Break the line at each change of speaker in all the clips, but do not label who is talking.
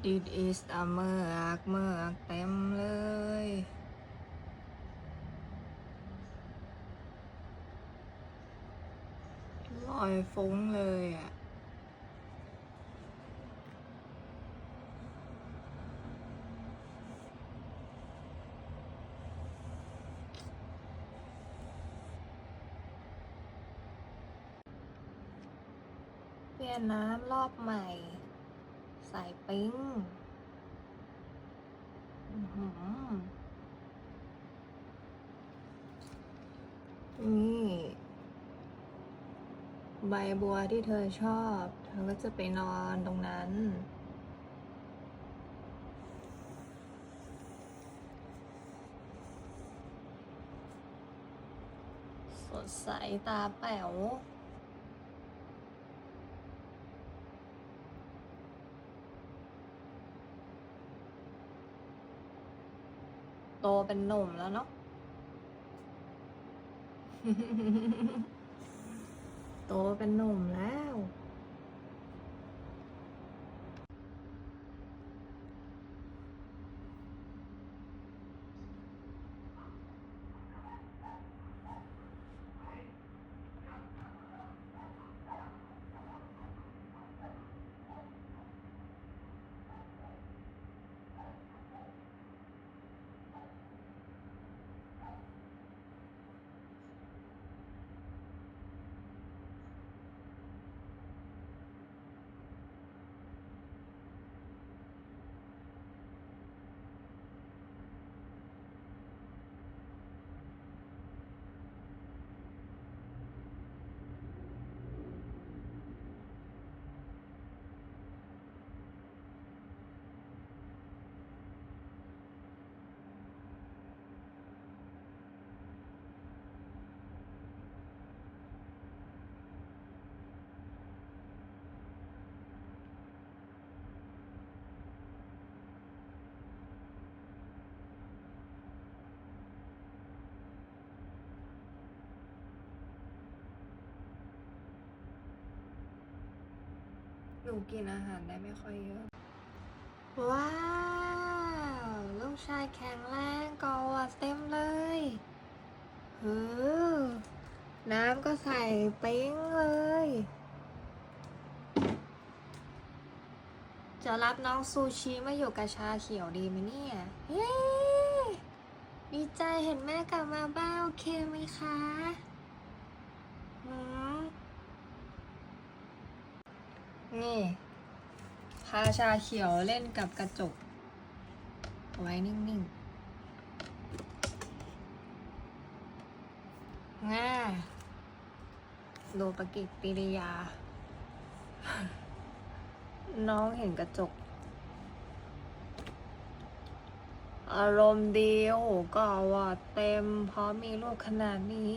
This is a เมือกเมือกเต็มเลย ลอยฟุ้งเลยอะเปลี่ยนน้ำรอบใหม่ ใส่ปิ้งอือหือนี่ใบบัวที่เธอชอบ เธอก็จะไปนอนตรงนั้น สดใสตาแป๋ว โตเป็นหนุ่มแล้วเนาะโตเป็นหนุ่มแล้ว นูกินอาหารได้ไม่ค่อยเยอะ ว้าว ลูกชายแข็งแรงกอดเต็มเลยเฮ้อน้ำก็ใส่ปิ้งเลย จะรับน้องซูชิมาอยู่กับชาเขียวดีไหมเนี่ยเย้ดีใจเห็นแม่กลับมาบ้านโอเคไหมคะหืม นี่พาชาเขียวเล่นกับกระจก ไว้นิ่งๆง่าดูปฏิกิริยา น้องเห็นกระจก อารมณ์ดีโอ้โหก็ว่าเต็ม เพราะมีลูกขนาดนี้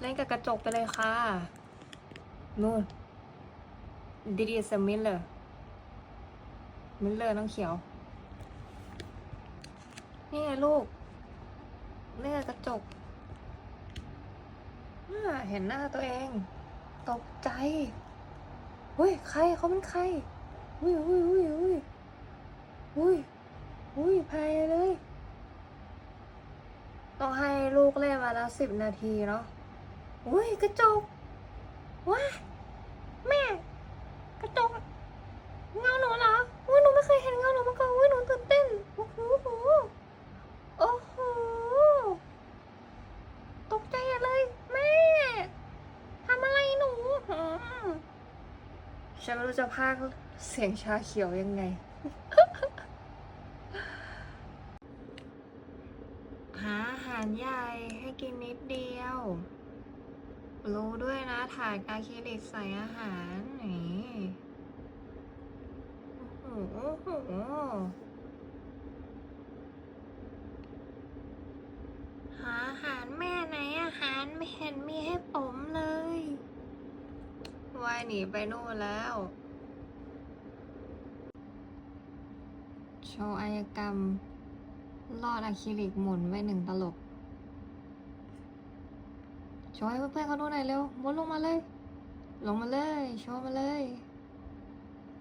เล่นกับกระจกไปเลยค่ะ นู่น This is a Miller Miller น้องเขียว นี่ไงลูกนี่ไงกระจกน่าเห็นหน้าตัวเอง ตกใจอุ้ยใครเขาเป็นใครอุ้ยอุ้ยอุ้ยอุ้ยอุ้ยอุ้ยพายเลยต้องให้ลูกเล่นมาแล้วสิบนาทีเนาะอุ้ยกระจกว้าแม่ กระจกเงาหนูเหรออุ้ยหนูไม่เคยเห็นเงาหนูมาก่อนอุ้ยหนูตื่นเต้น โอ้โหโอ้โห ตกใจอะเลย แม่ ทำอะไรหนูหืม ฉันไม่รู้จะพากเสียงชาเขียวยังไง หาอาหารใหญ่ให้กินนิดเดียว รู้ด้วยนะถ่ายกาคิลิกใส่อาหารนี่โอ้โหหาอาหารแม่ไหนอาหารไม่เห็นมีให้ผมเลยว่าย หนีไปนู่นแล้ว โชว์อายกรรม ลอดอะคริลิกหมุนไว้หนึ่งตลบ โชว์ให้เพื่อนๆเขาดูหน่อยเร็วมุดลงมาเลย ลงมาเลย โชว์มาเลย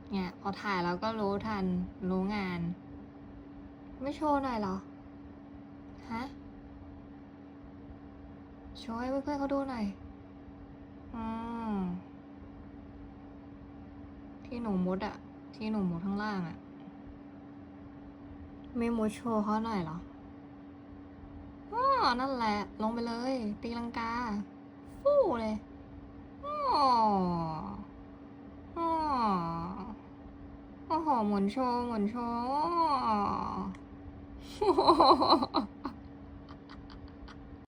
เนี่ยพอถ่ายแล้วก็รู้ทัน รู้งาน ไม่โชว์หน่อยเหรอ ฮะ โชว์ให้เพื่อนๆเขาดูหน่อย อืม ที่ หนูมุดอะที่หนูมุดข้างล่างอะไม่มุดโชว์เขาหน่อยเหรออ๋อนั่นแหละ ลงไปเลย ตีลังกา ฟู่เลยอ๋ออ๋อโอ้โหหมุนโชว์หมุนโชว์